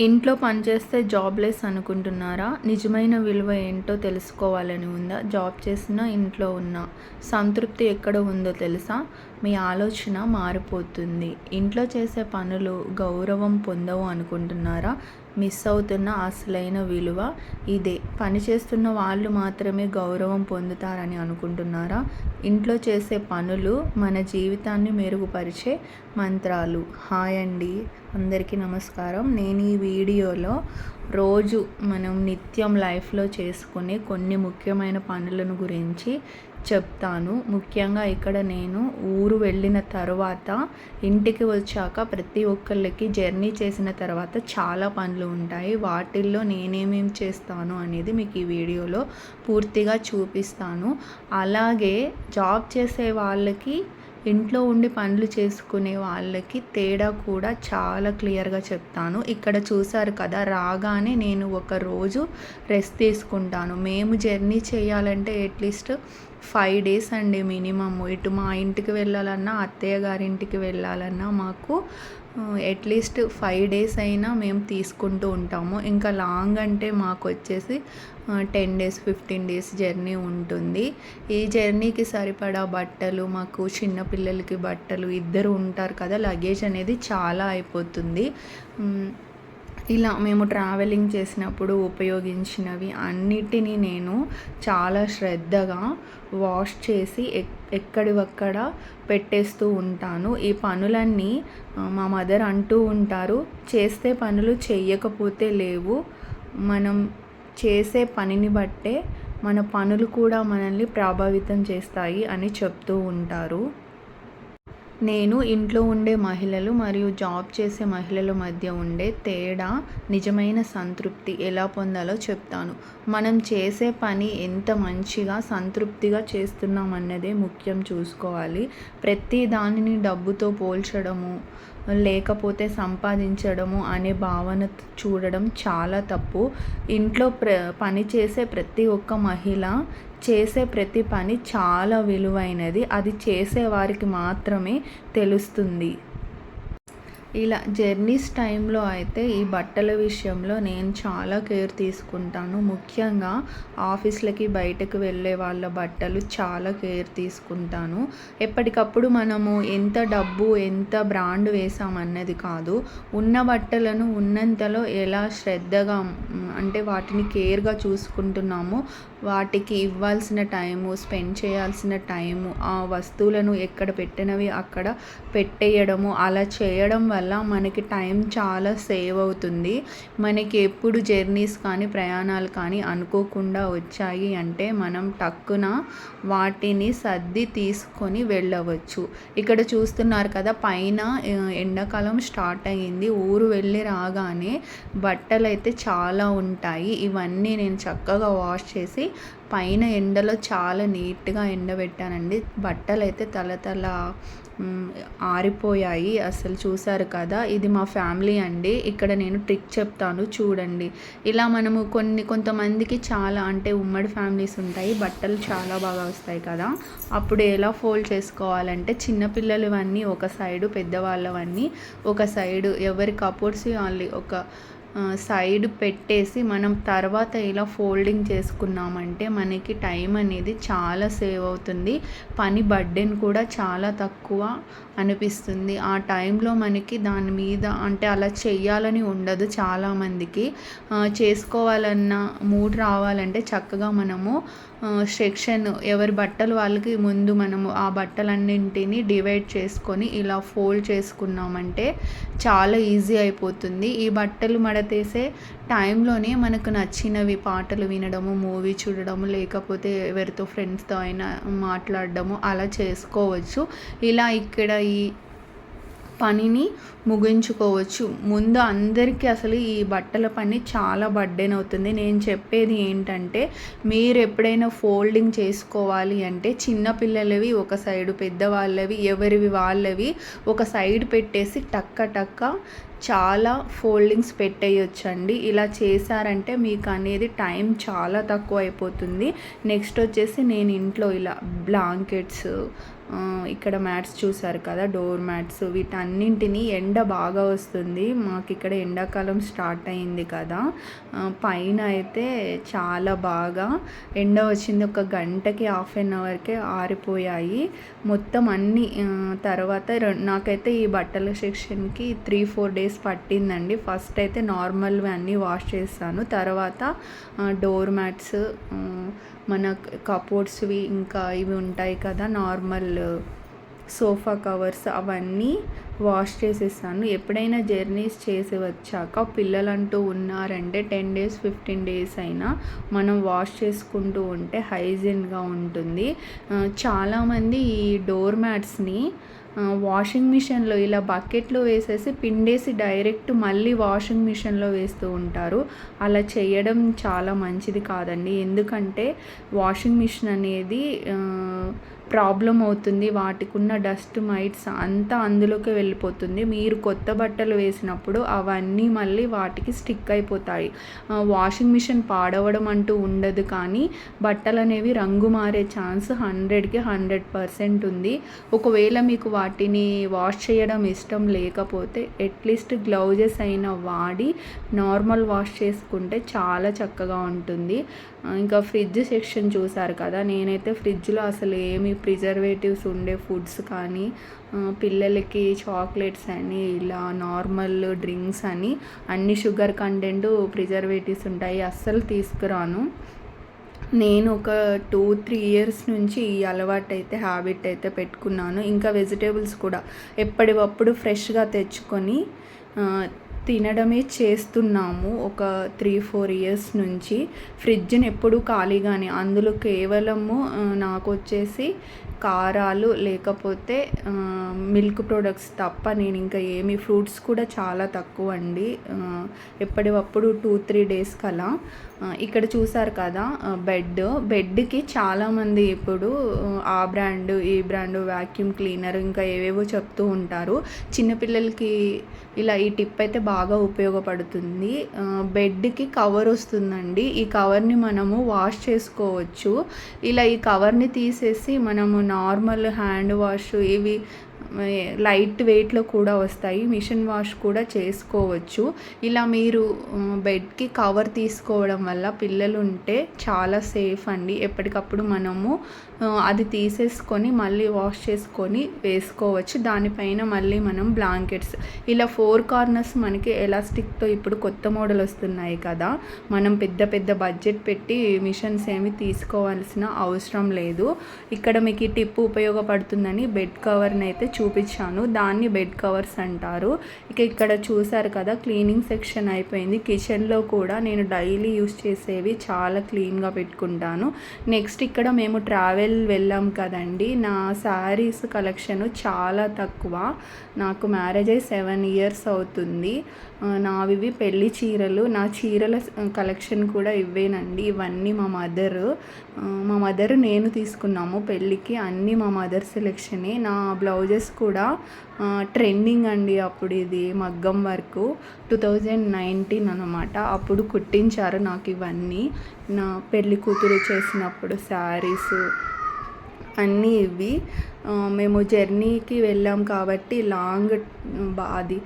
ఇంట్లో పనిచేస్తే జాబ్లెస్ అనుకుంటున్నారా? నిజమైన విలువ ఏంటో తెలుసుకోవాలని ఉందా? జాబ్ చేసినా ఇంట్లో ఉన్నా. సంతృప్తి ఎక్కడ ఉందో తెలుసా? మీ ఆలోచన మారిపోతుంది. ఇంట్లో చేసే పనులు గౌరవం పొందవు అనుకుంటున్నారా? మిస్ అవుతున్న అసలైన విలువ ఇదే. పని చేస్తున్న వాళ్ళు మాత్రమే గౌరవం పొందుతారని అనుకుంటున్నారా? ఇంట్లో చేసే పనులు మన జీవితాన్ని మెరుగుపరిచే మంత్రాలు. హాయ్ అండి. అందరికీ నమస్కారం. నేను ఈ వీడియోలో రోజు మనం నిత్యం లైఫ్లో చేసుకునే కొన్ని ముఖ్యమైన పనులను గురించి చెప్తాను. ముఖ్యంగా ఇక్కడ నేను ఊరు వెళ్ళిన తర్వాత ఇంటికి వచ్చాక ప్రతి ఒక్కళ్ళకి జర్నీ చేసిన తర్వాత చాలా పనులు ఉంటాయి. వాటిల్లో నేనేమేం చేస్తాను అనేది మీకు ఈ వీడియోలో పూర్తిగా చూపిస్తాను. అలాగే జాబ్ చేసే వాళ్ళకి ఇంట్లో ఉండి పనులు చేసుకునే వాళ్ళకి తేడా కూడా చాలా క్లియర్గా చెప్తాను. ఇక్కడ చూసారు కదా రాగానే నేను ఒక రోజు రెస్ట్ తీసుకుంటాను. మేము జర్నీ చేయాలంటే అట్లీస్ట్ ఫైవ్ డేస్ అండి మినిమమ్. ఇటు మా ఇంటికి వెళ్ళాలన్నా అత్తయ్య గారింటికి వెళ్ళాలన్నా మాకు అట్లీస్ట్ ఫైవ్ డేస్ అయినా మేము తీసుకుంటూ ఉంటాము. ఇంకా లాంగ్ అంటే మాకు వచ్చేసి ten days fifteen days journey ఉంటుంది. ఈ జర్నీకి సరిపడా బట్టలు మాకు చిన్న పిల్లలకి బట్టలు ఇద్దరు ఉంటారు కదా లగేజ్ అనేది చాలా అయిపోతుంది. ఇలా మేము ట్రావెలింగ్ చేసినప్పుడు ఉపయోగించినవి అన్నిటినీ నేను చాలా శ్రద్ధగా వాష్ చేసి ఎక్కడివక్కడ పెట్టేస్తూ ఉంటాను. ఈ పనులన్నీ మా మదర్ అంటూ ఉంటారు చేస్తే పనులు చేయకపోతే లేవు. మనం చేసే పనిని బట్టే మన పనులు కూడా మనల్ని ప్రభావితం చేస్తాయి అని చెప్తూ ఉంటారు. నేను ఇంట్లో ఉండే మహిళలు మరియు జాబ్ చేసే మహిళల మధ్య ఉండే తేడా నిజమైన సంతృప్తి ఎలా పొందాలో చెప్తాను. మనం చేసే పని ఎంత మంచిగా సంతృప్తిగా చేస్తున్నాం అన్నదే ముఖ్యం చూసుకోవాలి. ప్రతి దానిని డబ్బుతో పోల్చడము లేకపోతే సంపాదించడము అనే భావన చూడడం చాలా తప్పు. ఇంట్లో ప్ర పని చేసే ప్రతి ఒక్క మహిళ చేసే ప్రతి పని చాలా విలువైనది. అది చేసేవారికి మాత్రమే తెలుస్తుంది. ఇలా జర్నీస్ టైంలో అయితే ఈ బట్టల విషయంలో నేను చాలా కేర్ తీసుకుంటాను. ముఖ్యంగా ఆఫీస్లకి బయటకు వెళ్ళే వాళ్ళ బట్టలు చాలా కేర్ తీసుకుంటాను. ఎప్పటికప్పుడు మనము ఎంత డబ్బు ఎంత బ్రాండ్ వేసామన్నది కాదు ఉన్న బట్టలను ఉన్నంతలో ఎలా శ్రద్ధగా అంటే వాటిని కేర్గా చూసుకుంటున్నామో వాటికి ఇవ్వాల్సిన టైము స్పెండ్ చేయాల్సిన టైము ఆ వస్తువులను ఎక్కడ పెట్టినవి అక్కడ పెట్టేయడము అలా చేయడం వల్ల మనకి టైం చాలా సేవ్ అవుతుంది. మనకి ఎప్పుడు జర్నీస్ కానీ ప్రయాణాలు కానీ అనుకోకుండా వచ్చాయి అంటే మనం టక్కున వాటిని సర్ది తీసుకొని వెళ్ళవచ్చు. ఇక్కడ చూస్తున్నారు కదా పైన ఎండాకాలం స్టార్ట్ అయ్యింది. ఊరు వెళ్ళి రాగానే బట్టలు అయితే చాలా ఉంటాయి. ఇవన్నీ నేను చక్కగా వాష్ చేసి పైన ఎండలో చాలా నీట్గా ఎండబెట్టానండి. బట్టలు అయితే తల తల ఆరిపోయాయి. అసలు చూసారు కదా ఇది మా ఫ్యామిలీ అండి. ఇక్కడ నేను ట్రిక్ చెప్తాను చూడండి. ఇలా మనము కొన్ని కొంతమందికి చాలా అంటే ఉమ్మడి ఫ్యామిలీస్ ఉంటాయి బట్టలు చాలా బాగా వస్తాయి కదా. అప్పుడు ఎలా ఫోల్డ్ చేసుకోవాలంటే చిన్నపిల్లలవన్నీ ఒక సైడు పెద్దవాళ్ళవన్నీ ఒక సైడు ఎవరి కపోర్ట్స్ వాళ్ళు ఒక సైడ్ పెట్టేసి మనం తర్వాత ఇలా ఫోల్డింగ్ చేసుకున్నామంటే మనకి టైం అనేది చాలా సేవ్ అవుతుంది. పని బర్డెన్ కూడా చాలా తక్కువ అనిపిస్తుంది. ఆ టైంలో మనకి దాని మీద అంటే అలా చేయాలని ఉండదు చాలామందికి. చేసుకోవాలన్న మూడ్ రావాలంటే చక్కగా మనము సెక్షన్ ఎవరి బట్టలు వాళ్ళకి ముందు మనము ఆ బట్టలన్నింటినీ డివైడ్ చేసుకొని ఇలా ఫోల్డ్ చేసుకున్నామంటే చాలా ఈజీ అయిపోతుంది. ఈ బట్టలు మడతేసే టైంలోనే మనకు నచ్చినవి పాటలు వినడము మూవీ చూడడము లేకపోతే ఎవరితో ఫ్రెండ్స్తో అయినా మాట్లాడడము అలా చేసుకోవచ్చు. ఇలా ఇక్కడ ఈ పనిని ముగించుకోవచ్చు. ముందు అందరికీ అసలు ఈ బట్టల పని చాలా బర్డెన్ అవుతుంది. నేను చెప్పేది ఏంటంటే మీరు ఎప్పుడైనా ఫోల్డింగ్ చేసుకోవాలి అంటే చిన్నపిల్లలవి ఒక సైడు పెద్దవాళ్ళవి ఎవరివి వాళ్ళవి ఒక సైడ్ పెట్టేసి టక్క టక్క చాలా ఫోల్డింగ్స్ పెట్టేయొచ్చండి. ఇలా చేశారంటే మీకు అనేది టైం చాలా తక్కువ అయిపోతుంది. నెక్స్ట్ వచ్చేసి నేను ఇంట్లో ఇలా బ్లాంకెట్స్ ఇక్కడ మ్యాట్స్ చూసారు కదా డోర్ మ్యాట్స్. వీటన్నింటినీ ఎండ బాగా వస్తుంది. మాకు ఇక్కడ ఎండాకాలం స్టార్ట్ అయింది కదా. పైన అయితే చాలా బాగా ఎండ వచ్చింది. ఒక గంటకి హాఫ్ అన్ అవర్కే ఆరిపోయాయి. మొత్తం అన్ని తర్వాత నాకైతే ఈ బట్టల సెక్షన్కి త్రీ ఫోర్ డేస్ పట్టిందండి. ఫస్ట్ అయితే నార్మల్వి అన్నీ వాష్ చేస్తాను తర్వాత డోర్ మ్యాట్స్ మన కపోర్డ్స్వి ఇంకా ఇవి ఉంటాయి కదా నార్మల్ సోఫా కవర్స్ అవన్నీ వాష్ చేసేస్తాను ఎప్పుడైనా జర్నీస్ చేసి వచ్చాక పిల్లలంటూ ఉన్నారంటే టెన్ డేస్ ఫిఫ్టీన్ డేస్ అయినా మనం వాష్ చేసుకుంటూ ఉంటే హైజీన్గా ఉంటుంది. చాలామంది ఈ డోర్ మ్యాట్స్ని వాషింగ్ మిషన్లో ఇలా బకెట్లో వేసేసి పిండేసి డైరెక్ట్ మళ్ళీ వాషింగ్ మిషన్లో వేస్తూ ఉంటారు. అలా చేయడం చాలా మంచిది కాదండి. ఎందుకంటే వాషింగ్ మిషన్ అనేది ప్రాబ్లం అవుతుంది వాటికి ఉన్న డస్ట్ మైట్స్ అంతా అందులోకి వెళ్ళిపోతుంది. మీరు కొత్త బట్టలు వేసినప్పుడు అవన్నీ మళ్ళీ వాటికి స్టిక్ అయిపోతాయి. వాషింగ్ మిషన్ పాడవడం అంటూ ఉండదు కానీ బట్టలు అనేవి రంగు మారే ఛాన్స్ హండ్రెడ్కి హండ్రెడ్ పర్సెంట్ ఉంది. ఒకవేళ మీకు వాటిని వాష్ చేయడం ఇష్టం లేకపోతే అట్లీస్ట్ గ్లౌజెస్ అయినా వాడి నార్మల్ వాష్ చేసుకుంటే చాలా చక్కగా ఉంటుంది. ఇంకా ఫ్రిడ్జ్ సెక్షన్ చూసారు కదా నేనైతే ఫ్రిడ్జ్లో అసలు ఏమి ప్రిజర్వేటివ్స్ ఉండే ఫుడ్స్ కానీ పిల్లలకి చాక్లెట్స్ అని ఇలా నార్మల్ డ్రింక్స్ అని అన్ని షుగర్ కంటెంట్ ప్రిజర్వేటివ్స్ ఉంటాయి అస్సలు తీసుకురాను. నేను ఒక టూ త్రీ ఇయర్స్ నుంచి ఈ అలవాటు అయితే హ్యాబిట్ అయితే పెట్టుకున్నాను. ఇంకా వెజిటేబుల్స్ కూడా ఎప్పటికప్పుడు ఫ్రెష్గా తెచ్చుకొని తినడమే చేస్తున్నాము ఒక త్రీ ఫోర్ ఇయర్స్ నుంచి. ఫ్రిడ్జ్ని ఎప్పుడూ ఖాళీగానే అందులో కేవలము నాకు వచ్చేసి కారాలు లేకపోతే మిల్క్ ప్రొడక్ట్స్ తప్ప నేను ఇంకా ఏమి ఫ్రూట్స్ కూడా చాలా తక్కువ అండి. ఎప్పటికప్పుడు టూ త్రీ డేస్ కలా. ఇక్కడ చూసారు కదా బెడ్. బెడ్కి చాలామంది ఇప్పుడు ఆ బ్రాండ్ ఈ బ్రాండ్ వ్యాక్యూమ్ క్లీనర్ ఇంకా ఏవేవో చెప్తూ ఉంటారు. చిన్నపిల్లలకి ఇలా ఈ టిప్ అయితే బాగా ఉపయోగపడుతుంది. బెడ్కి కవర్ వస్తుందండి. ఈ కవర్ని మనము వాష్ చేసుకోవచ్చు. ఇలా ఈ కవర్ని తీసేసి మనము నార్మల్ హ్యాండ్ వాష్ ఇవి లైట్ వెయిట్లో కూడా వస్తాయి. మిషన్ వాష్ కూడా చేసుకోవచ్చు. ఇలా మీరు బెడ్కి కవర్ తీసుకోవడం వల్ల పిల్లలు ఉంటే చాలా సేఫ్ అండి. ఎప్పటికప్పుడు మనము అది తీసేసుకొని మళ్ళీ వాష్ చేసుకొని వేసుకోవచ్చు. దానిపైన మళ్ళీ మనం బ్లాంకెట్స్ ఇలా ఫోర్ కార్నర్స్ మనకి ఎలాస్టిక్తో ఇప్పుడు కొత్త మోడల్ వస్తున్నాయి కదా మనం పెద్ద పెద్ద బడ్జెట్ పెట్టి మిషన్స్ ఏమి తీసుకోవాల్సిన అవసరం లేదు. ఇక్కడ మీకు ఈ టిప్ ఉపయోగపడుతుందని బెడ్ కవర్ని అయితే చూపించాను. దాన్ని బెడ్ కవర్స్ అంటారు. ఇక ఇక్కడ చూసారు కదా క్లీనింగ్ సెక్షన్ అయిపోయింది. కిచెన్లో కూడా నేను డైలీ యూస్ చేసేవి చాలా క్లీన్గా పెట్టుకుంటాను. నెక్స్ట్ ఇక్కడ మేము ట్రావెల్ వెళ్ళాం కదండి. నా శారీస్ కలెక్షన్ చాలా తక్కువ. నాకు మ్యారేజ్ అయ్యి సెవెన్ ఇయర్స్ అవుతుంది. నావివి పెళ్ళి చీరలు. నా చీరల కలెక్షన్ కూడా ఇవేనండి ఇవన్నీ మా మదర్ మా మదర్ నేను తీసుకున్నాము పెళ్ళికి. అన్నీ మా మదర్ సెలెక్షనే. నా బ్లౌజెస్ కూడా ట్రెండింగ్ అండి అప్పుడు ఇది మగ్గం వర్క్. టూ థౌజండ్ నైన్టీన్ అనమాట అప్పుడు కుట్టించారు నాకు ఇవన్నీ. నా పెళ్ళి కూతురు చేసినప్పుడు శారీస్ అన్నీ ఇవి. మేము జర్నీకి వెళ్ళాం కాబట్టి లాంగ్ బా- అది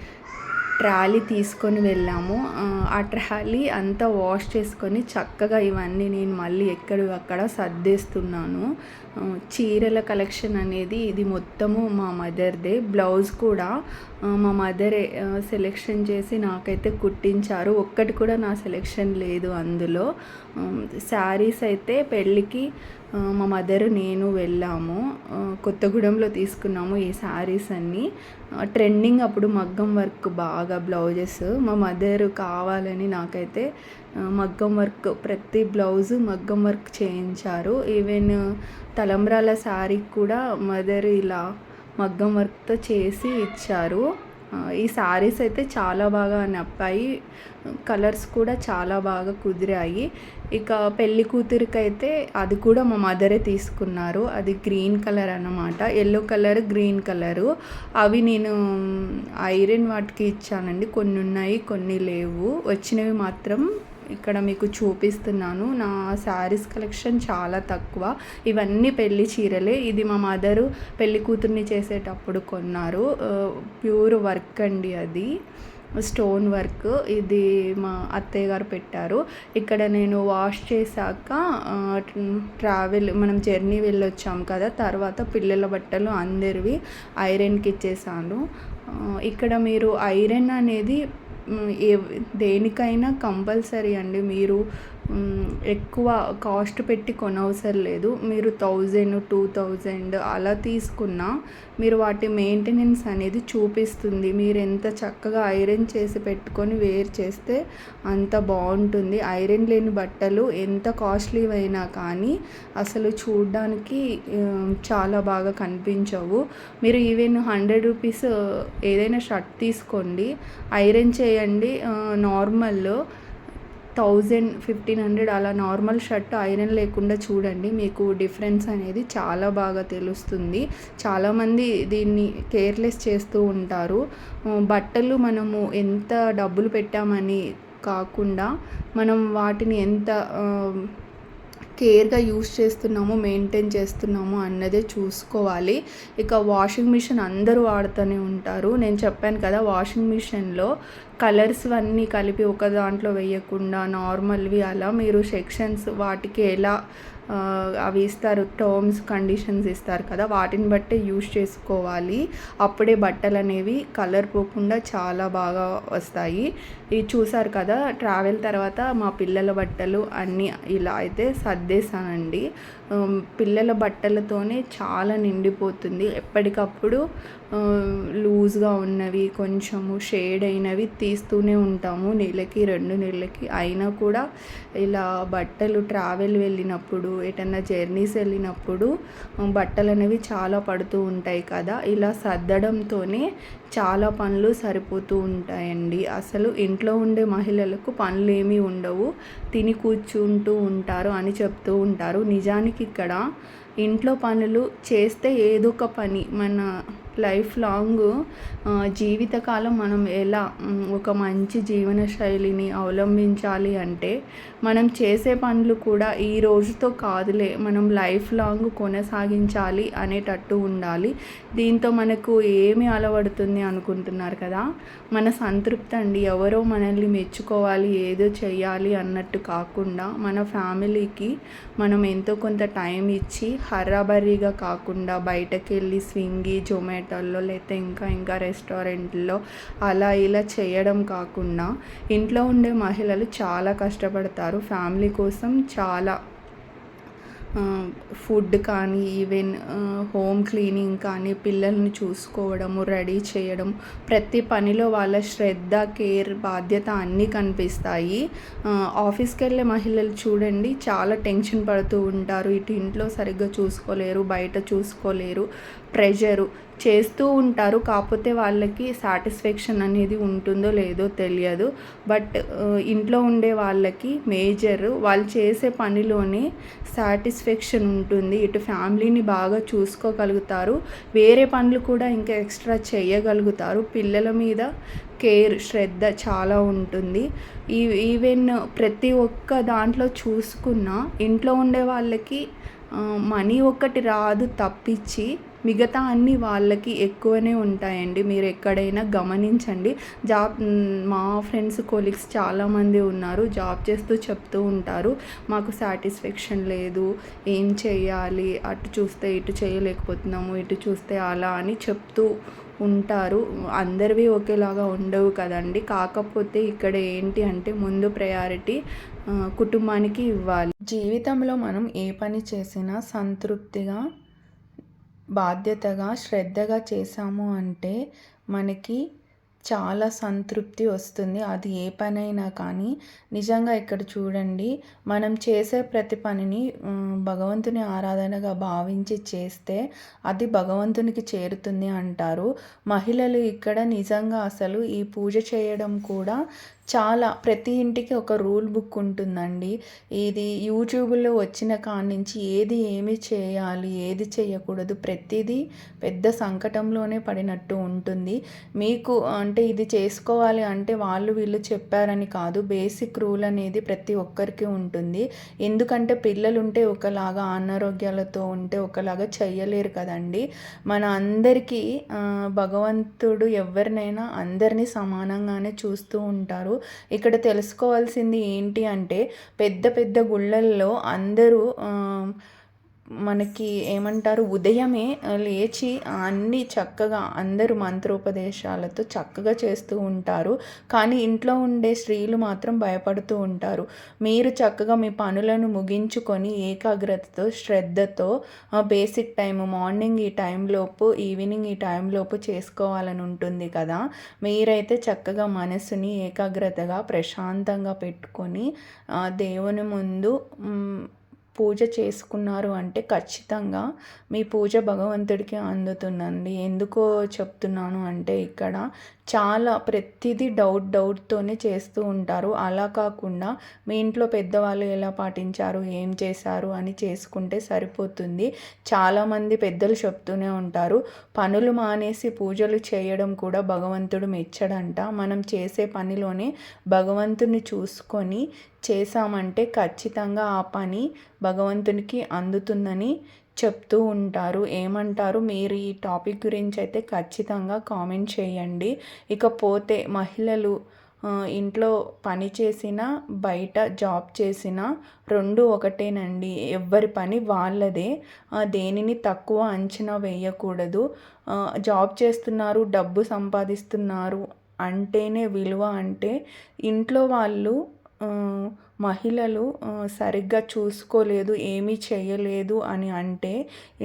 ట్రాలీ తీసుకొని వెళ్ళాము. ఆ, ట్రాలీ అంతా వాష్ చేసుకొని చక్కగా ఇవన్నీ నేను మళ్ళీ ఎక్కడివి అక్కడ సర్దేస్తున్నాను. చీరల కలెక్షన్ అనేది ఇది మొత్తము మా మదర్దే. బ్లౌజ్ కూడా మా మదరే సెలెక్షన్ చేసి నాకైతే కుట్టించారు. ఒక్కటి కూడా నా సెలెక్షన్ లేదు అందులో. శారీస్ అయితే పెళ్ళికి మా మదర్ నేను వెళ్ళాము. కొత్తగూడెంలో తీసుకున్నాము ఈ శారీస్ అన్నీ. ట్రెండింగ్ అప్పుడు మగ్గం వర్క్ బాగా బ్లౌజెస్. మా మదర్ కావాలని నాకైతే మగ్గం వర్క్ ప్రతి బ్లౌజు మగ్గం వర్క్ చేయించారు. ఈవెన్ తలంబ్రాల శారీ కూడా మదర్ ఇలా మగ్గం వర్క్తో చేసి ఇచ్చారు. ఈ శారీస్ అయితే చాలా బాగా నప్పాయి. కలర్స్ కూడా చాలా బాగా కుదిరాయి. ఇక పెళ్ళి కూతురికి అయితే అది కూడా మా మదరే తీసుకున్నారు. అది గ్రీన్ కలర్ అన్నమాట. Yellow colour green colour. అవి నేను ఐరన్ వాటికి ఇచ్చానండి. కొన్ని ఉన్నాయి కొన్ని లేవు. వచ్చినవి మాత్రం ఇక్కడ మీకు చూపిస్తున్నాను. నా శారీస్ కలెక్షన్ చాలా తక్కువ. ఇవన్నీ పెళ్ళి చీరలే. ఇది మా మదరు పెళ్ళి కూతుర్ని చేసేటప్పుడు కొన్నారు. ప్యూర్ వర్క్ అండి అది. Stone work. ఇది మా అత్తయ్య గారు పెట్టారు. ఇక్కడ నేను వాష్ చేశాక ట్రావెల్ మనం జర్నీ వెళ్ళొచ్చాం కదా తర్వాత పిల్లల బట్టలు అందరివి ఐరన్కి ఇచ్చేసాను. ఇక్కడ మీరు ఐరన్ అనేది ఏ దేనికైనా కంపల్సరీ అండి మీరు ఎక్కువ కాస్ట్ పెట్టి కొనవసరం లేదు. మీరు థౌజండ్ టూ థౌజండ్ అలా తీసుకున్నా మీరు వాటి మెయింటెనెన్స్ అనేది చూపిస్తుంది. మీరు ఎంత చక్కగా ఐరన్ చేసి పెట్టుకొని వేర్ చేస్తే అంత బాగుంటుంది. ఐరన్ లేని బట్టలు ఎంత కాస్ట్లీ అయినా కానీ అసలు చూడడానికి చాలా బాగా కనిపించవు. మీరు ఈవెన్ హండ్రెడ్ రూపీస్ ఏదైనా షర్ట్ తీసుకోండి. ఐరన్ చేయండి నార్మల్ థౌజండ్ ఫిఫ్టీన్ హండ్రెడ్ అలా నార్మల్ షర్ట్ ఐరన్ లేకుండా చూడండి. మీకు డిఫరెన్స్ అనేది చాలా బాగా తెలుస్తుంది. చాలామంది దీన్ని కేర్లెస్ చేస్తూ ఉంటారు. బట్టలు మనము ఎంత డబ్బులు పెట్టామని కాకుండా మనం వాటిని ఎంత కేర్గా యూస్ చేస్తున్నాము మెయింటైన్ చేస్తున్నాము అన్నదే చూసుకోవాలి. ఇక వాషింగ్ మిషన్ అందరూ వాడుతూనే ఉంటారు. నేను చెప్పాను కదా వాషింగ్ మిషన్లో కలర్స్ అన్నీ కలిపి ఒక దాంట్లో వేయకుండా నార్మల్వి అలా మీరు సెక్షన్స్ వాటికి ఎలా అవి ఇస్తారు టర్మ్స్ కండిషన్స్ ఇస్తారు కదా వాటిని బట్టే యూజ్ చేసుకోవాలి. అప్పుడే బట్టలు అనేవి కలర్ పోకుండా చాలా బాగా వస్తాయి. ఇది చూసారు కదా ట్రావెల్ తర్వాత మా పిల్లల బట్టలు అన్నీ ఇలా అయితే సర్దేశానండి. పిల్లల బట్టలతోనే చాలా నిండిపోతుంది. ఎప్పటికప్పుడు లూజ్గా ఉన్నవి కొంచెము షేడ్ అయినవి తీస్తూనే ఉంటాము. నెలకి రెండు నెలలకి అయినా కూడా ఇలా బట్టలు ట్రావెల్ వెళ్ళినప్పుడు ఎటన్నా జర్నీస్ వెళ్ళినప్పుడు బట్టలు అనేవి చాలా పడుతూ ఉంటాయి కదా. ఇలా సర్దడంతోనే చాలా పనులు సరిపోతూ ఉంటాయండి. అసలు ఇంట్లో ఉండే మహిళలకు పనులు ఏమీ ఉండవు. తిని కూర్చుంటూ ఉంటారు అని చెప్తూ ఉంటారు. నిజానికి ఇక్కడ ఇంట్లో పనులు చేస్తే ఏదో ఒక పని. మన లైఫ్ లాంగ్ జీవితకాలం మనం ఎలా ఒక మంచి జీవన శైలిని అవలంబించాలి అంటే మనం చేసే పనులు కూడా ఈ రోజుతో కాదులే మనం లైఫ్ లాంగ్ కొనసాగించాలి అనేటట్టు ఉండాలి. దీంతో మనకు ఏమి అలవడుతుంది అనుకుంటున్నారు కదా? మన సంతృప్తి అండి ఎవరో మనల్ని మెచ్చుకోవాలి ఏదో చేయాలి అన్నట్టు కాకుండా మన ఫ్యామిలీకి మనం ఎంతో కొంత టైం ఇచ్చి హర్రాబర్రీగా కాకుండా బయటకు వెళ్ళి జొమాటో జొమాటోల్లో లేకపోతే ఇంకా ఇంకా రెస్టారెంట్లో అలా ఇలా చేయడం కాకుండా ఇంట్లో ఉండే మహిళలు చాలా కష్టపడతారు. ఫ్యామిలీ కోసం చాలా ఫుడ్ కానీ ఈవెన్ హోమ్ క్లీనింగ్ కానీ పిల్లల్ని చూసుకోవడము రెడీ చేయడం ప్రతి పనిలో వాళ్ళ శ్రద్ధ కేర్ బాధ్యత అన్నీ కనిపిస్తాయి. ఆఫీస్కి వెళ్ళే మహిళలు చూడండి చాలా టెన్షన్ పడుతూ ఉంటారు. ఇటు ఇంట్లో సరిగ్గా చూసుకోలేరు బయట చూసుకోలేరు. ప్రెషరు చేస్తూ ఉంటారు. కాకపోతే వాళ్ళకి సాటిస్ఫాక్షన్ అనేది ఉంటుందో లేదో తెలియదు. బట్ ఇంట్లో ఉండే వాళ్ళకి మేజర్ వాళ్ళు చేసే పనిలోనే సాటిస్ఫాక్షన్ ఉంటుంది. ఇటు ఫ్యామిలీని బాగా చూసుకోగలుగుతారు. వేరే పనులు కూడా ఇంకా ఎక్స్ట్రా చేయగలుగుతారు. పిల్లల మీద కేర్ శ్రద్ధ చాలా ఉంటుంది. ఈ ఈవెన్ ప్రతి ఒక్క దాంట్లో చూసుకున్న ఇంట్లో ఉండే వాళ్ళకి మనీ ఒక్కటి రాదు తప్పించి మిగతా అన్ని వాళ్ళకి ఎక్కువనే ఉంటాయండి. మీరు ఎక్కడైనా గమనించండి. జాబ్ మా ఫ్రెండ్స్ కొలీగ్స్ చాలామంది ఉన్నారు. జాబ్ చేస్తూ చెప్తూ ఉంటారు. మాకు సాటిస్ఫాక్షన్ లేదు. ఏం చేయాలి? అటు చూస్తే ఇటు చేయలేకపోతున్నాము. ఇటు చూస్తే అలా అని చెప్తూ ఉంటారు. అందరివి ఒకేలాగా ఉండవు కదండి. కాకపోతే ఇక్కడ ఏంటి అంటే ముందు ప్రయారిటీ కుటుంబానికి ఇవ్వాలి. జీవితంలో మనం ఏ పని చేసినా సంతృప్తిగా బాధ్యతగా శ్రద్ధగా చేసాము అంటే మనకి చాలా సంతృప్తి వస్తుంది. అది ఏ పనైనా కానీ. నిజంగా ఇక్కడ చూడండి మనం చేసే ప్రతి పనిని భగవంతుని ఆరాధనగా భావించి చేస్తే అది భగవంతునికి చేరుతుంది అంటారు. మహిళలు ఇక్కడ నిజంగా అసలు ఈ పూజ చేయడం కూడా చాలా ప్రతి ఇంటికి ఒక రూల్ బుక్ ఉంటుందండి. ఇది యూట్యూబ్లో వచ్చిన కాడ నుంచి ఏది ఏమి చేయాలి ఏది చేయకూడదు ప్రతిదీ పెద్ద సంకటంలోనే పడినట్టు ఉంటుంది. మీకు అంటే ఇది చేసుకోవాలి అంటే వాళ్ళు వీళ్ళు చెప్పారని కాదు బేసిక్ రూల్ అనేది ప్రతి ఒక్కరికి ఉంటుంది. ఎందుకంటే పిల్లలు ఉంటే ఒకలాగా అనారోగ్యాలతో ఉంటే ఒకలాగా చెయ్యలేరు కదండి. మన అందరికీ భగవంతుడు ఎవరినైనా అందరినీ సమానంగానే చూస్తూ ఉంటారు. ఇక్కడ తెలుసుకోవాల్సింది ఏంటి అంటే పెద్ద పెద్ద గుళ్ళల్లో అందరూ మనకి ఏమంటారు ఉదయమే లేచి అన్నీ చక్కగా అందరూ మంత్రోపదేశాలతో చక్కగా చేస్తూ ఉంటారు. కానీ ఇంట్లో ఉండే స్త్రీలు మాత్రం భయపడుతూ ఉంటారు. మీరు చక్కగా మీ పనులను ముగించుకొని ఏకాగ్రతతో శ్రద్ధతో బేసిక్ టైం మార్నింగ్ ఈ టైంలోపు ఈవినింగ్ ఈ టైంలోపు చేసుకోవాలని ఉంటుంది కదా. మీరైతే చక్కగా మనసుని ఏకాగ్రతగా ప్రశాంతంగా పెట్టుకొని దేవుని ముందు పూజ చేసుకున్నారు అంటే ఖచ్చితంగా మీ పూజ భగవంతుడికి అందుతుందండి. ఎందుకో చెప్తున్నాను అంటే ఇక్కడ చాలా ప్రతిదీ డౌట్ డౌట్తోనే చేస్తూ ఉంటారు. అలా కాకుండా మీ ఇంట్లో పెద్దవాళ్ళు ఎలా పాటించారు ఏం చేశారు అని చేసుకుంటే సరిపోతుంది. చాలామంది పెద్దలు చెప్తూనే ఉంటారు. పనులు మానేసి పూజలు చేయడం కూడా భగవంతుడు మెచ్చడంట. మనం చేసే పనిలోనే భగవంతుని చూసుకొని చేశామంటే ఖచ్చితంగా ఆ పని భగవంతునికి అందుతుందని చెప్తూ ఉంటారు ఏమంటారు మీరు ఈ టాపిక్ గురించి అయితే ఖచ్చితంగా కామెంట్ చేయండి. ఇకపోతే మహిళలు ఇంట్లో పని చేసిన బయట జాబ్ చేసిన రెండు ఒకటేనండి. ఎవరి పని వాళ్ళదే. దేనిని తక్కువ అంచనా వేయకూడదు. జాబ్ చేస్తున్నారు డబ్బు సంపాదిస్తున్నారు అంటేనే విలువ అంటే ఇంట్లో వాళ్ళు మహిళలు సరిగ్గా చూసుకోలేదు ఏమీ చేయలేదు అని అంటే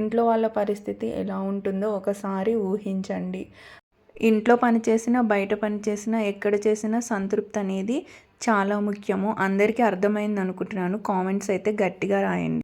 ఇంట్లో వాళ్ళ పరిస్థితి ఎలా ఉంటుందో ఒకసారి ఊహించండి. ఇంట్లో పని చేసినా బయట పని చేసినా ఎక్కడ చేసినా సంతృప్తి అనేది చాలా ముఖ్యము. అందరికీ అర్థమైంది అనుకుంటున్నాను కామెంట్స్ అయితే గట్టిగా రాయండి.